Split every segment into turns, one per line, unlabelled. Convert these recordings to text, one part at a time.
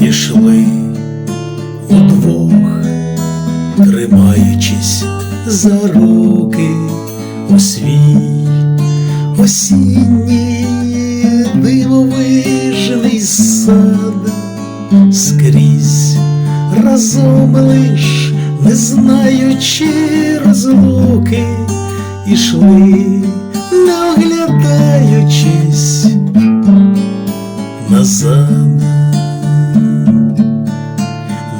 ішли удвох, тримаючись за руки у свій осінній дивовижний сад, скрізь разом лиш, не знаючи розлуки, ішли, не оглядаючись назад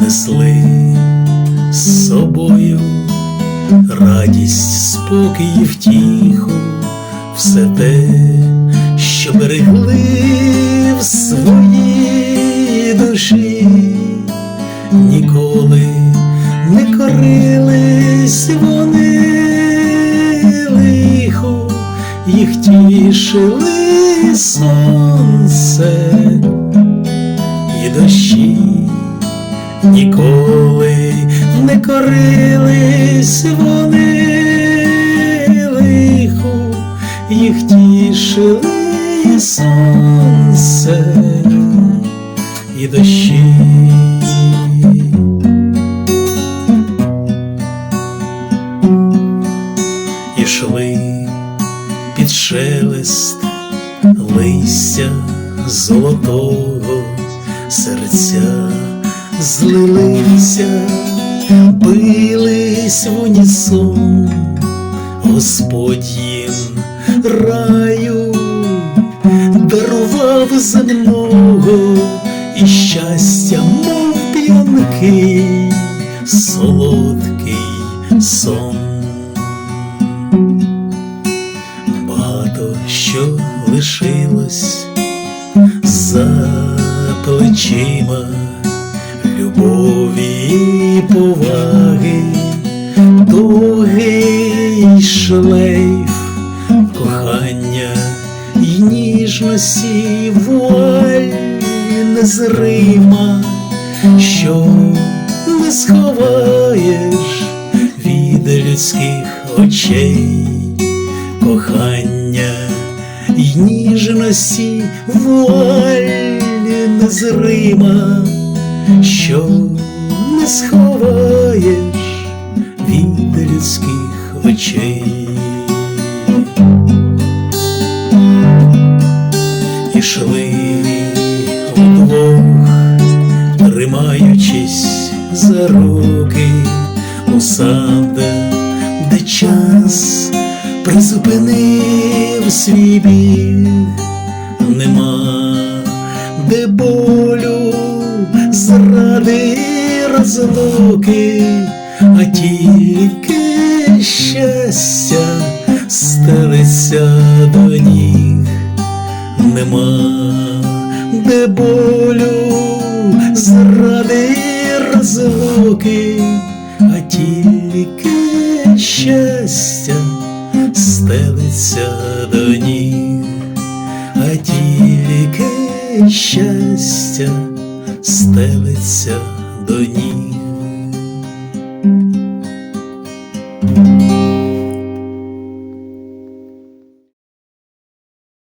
несли з собою радість, спокій і втіху, все те, що берегли в своїй душі, ніколи не корились вони лиху, їх тішили ніколи не корились вони лиху, їх тішили сонце і дощі. Ішли під шелест листя золотого серця злилися, бились в унісон, Господь їм раю дарував земного і щастя, мов п'янкий, солодкий сон. Багато що лишилось за плечима і поваги, довгий шлейф кохання і ніжності вуаль незрима, що не сховаєш від людських очей. Кохання і ніжності вуаль незрима, що не сховаєш від людських очей. Ішли удвох, тримаючись за руки у сад, де час призупинив свій біг, нема де болю зради розлуки, а тільки щастя стелиться до ніг, нема де болю зради розлуки, а тільки щастя стелиться до ніг, а тільки щастя стелиться до ніг.